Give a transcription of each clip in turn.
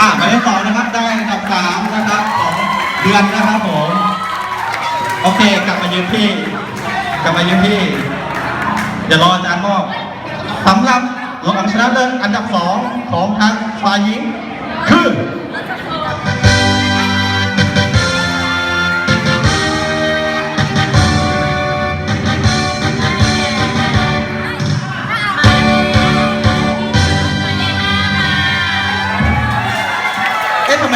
อะหมายเลขสองนะครับได้อันดับสามนะครับของเดือนนะครับผมโอเคกลับมายืนพี่ กลับมายืนพี่เดี๋ยวรออาจารย์มอบสำหรับรองวัลชนะเลิศอันดับสองของทางฝ่ายหญิงคือ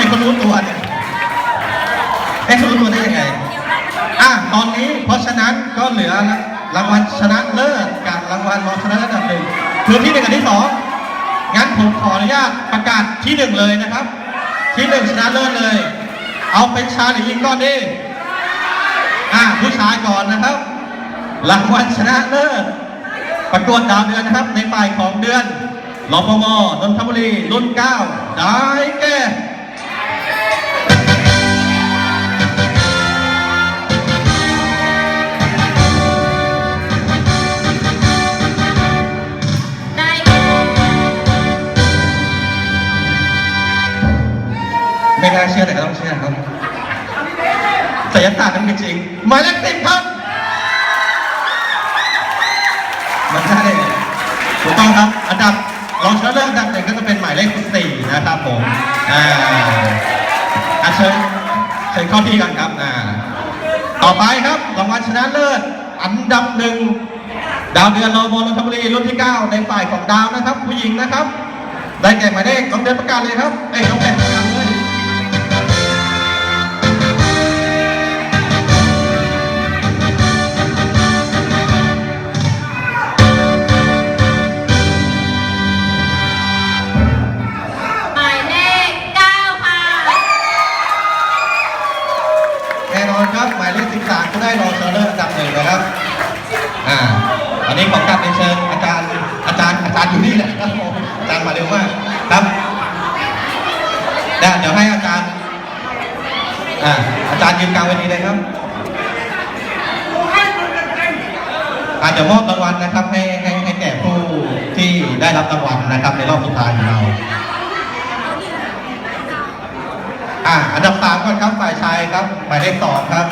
เอ๊ะทำไมเขารู้ตัวเนี่ยเอ๊ะรู้ตัวได้ยังไงอะตอนนี้เพราะฉะนั้นก็เหลือรางวัลชนะเลิศกับรางวัลรองชนะเลิศอันดับหนึ่งคือที่หนึ่งกับที่สองงั้นผมขออนุญาตประกาศที่หนึ่งเลยนะครับ ที่หนึ่งชนะเลิศเลย เอาเป็นชายหรือหญิงก่อนดิอะผู้ชายก่อนนะครับรางวัลชนะเลิศประกวดดาวเดือนนะครับ ในฝ่ายของเดือนรพมนนทบุรีรุ่นเก้าได้แก่ ไม่น่าเชื่อแต่ก็ต้องเชื่อครับศิลศาสตร์นั้นมีจริงหมายเลขสิบครับมันใช่ถูกต้องครับ อันดับรองชนะเลิศอันดับหนึ่งก็จะเป็นหมายเลขสี่นะครับผมอ่าอะเชิญเชิญเข้าที่กันครับอ่าต่อไปครับรางวัลชนะเลิศอันดับหนึ่งดาวเดือนโรอบนนทบุรีรุ่นที่ 9 ในฝ่ายของดาวนะครับ ผู้หญิงนะครับ ได้แก่หมายเลขน้องเดือนประกาศเลยครับเอ้ยน้องแได้รองชนะเลิศอันดับหนึ่งนะครับ อ่าอันนี้ขอกลับเรียนเชิญอาจารย์อาจารย์อาจารย์อยู่นี่แหละครับผมอาจารย์มาเร็วมากครับได้เดี๋ยวให้อาจารย์อ่าอาจารย์ยืนกลางเวทีเลยครับอาจจะเดี๋ยวมอบรางวัลนะครับให้ให้ให้แก่ผู้ที่ได้รับรางวัลนะครับ ในรอบสุดท้ายของเราอ่าอันดับสามก่อนครับฝ่ายชายครับหมายเลขสองครับ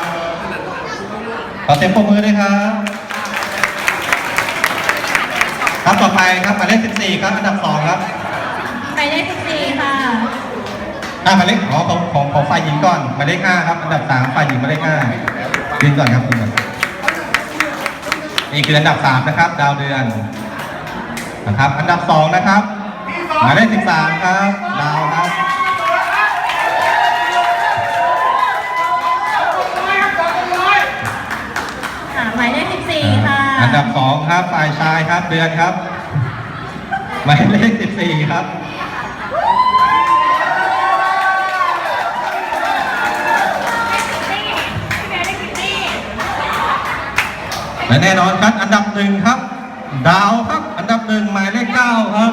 ขอเสียงปรบมือด้วยครับ ครับต่อไปครับหมายเลข14 ครับอันดับสองครับหมายเลขสิบสี่ค่ะอ่าหมายเลขอ๋อของของของฝ่ายหญิงก่อนหมายเลขห้าครับอันดับสามฝ่ายหญิงหมายเลขห้ายืนก่อนครับยืนก่อนนี่คืออันดับสามนะครับ ดาวเดือนนะครับ อันดับสองนะครับหมายเลข13ครับดาวครับ อันดับสองครับฝ่ายชายครับเดือนครับหมายเลข14ครับและแน่นอนครับอันดับหนึ่งครับ ดาวครับ อันดับหนึ่งหมายเลขเก้าครับ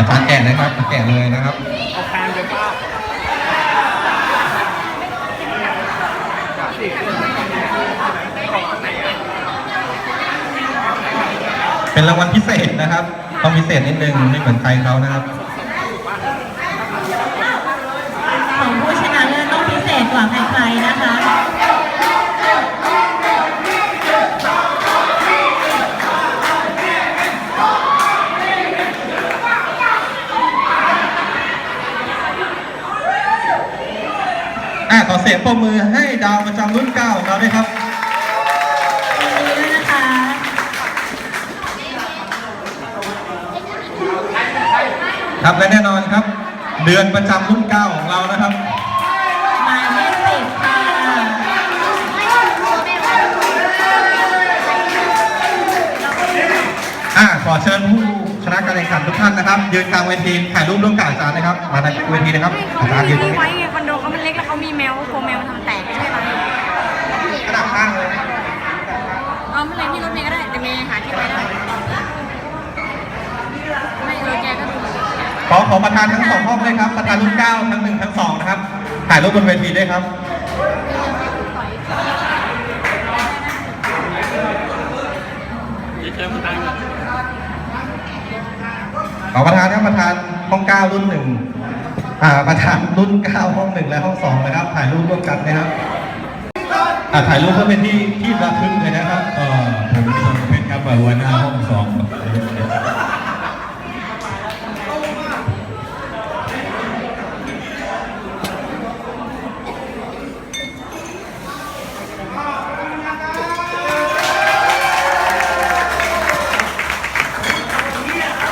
อาจารย์แก่เลยครับแก่เลยนะครับเอาแฟนไปป้าเป็นรางวัลพิเศษนะครับต้องพิเศษนิดนึงไม่เหมือนใครเขานะครับของผู้ชนะเลิศต้องพิเศษกว่าใครๆนะคะ ขอเสียงปรบมือให้ดาวประจำรุ่นเก้าของเราด้วยครับยินดีด้วยนะคะครับและแน่นอนครับ เดือนประจำรุ่นเก้าของเรานะครับ หมายเลขสิบค่ะอะขอเชิญผู้ชนะ การแข่งขันทุกท่านนะครับ ยืนกลางเวทีถ่ายรูปร่วมกับอาจารย์นะครับ มาในเวทีนะครับอาจารย์ยืนตรงนี่นี้ไว้ไงคอนโดเขามันเล็กแล้วเขามีแมวกลัวแมวมันทำแตกใช่ไหมกระดาษข้างเลยเอาไม่เลยที่รถเมย์ก็ได้แต่เมย์หาที่ไว้ได้ไม่เออแกก็ดูขอขอประธานทั้งสองห้องด้วยครับ ประธานรุ่นเก้าทั้งหนึ่งทั้งสองนะครับถ่ายรูปบนเวทีด้วยครับเขอประธานครับประธานห้องเก้ารุ่นหนึ่งอ่าประธานรุ่นเก้าห้องหนึ่งและห้องสองนะครับ ถ่ายรูปร่วมกันนะครับอ่าถ่ายรูปเพื่อเป็นที่ที่ระทึกเลยนะครับเออผมเป็นครับหัวหน้าห้องสอง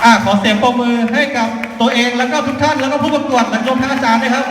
อ่าขอเสียงปรบมือให้กับตัวเองแล้วก็ทุกท่านแล้วก็ผู้ประกวดและรวมทั้งอาจารย์ด้วยครับ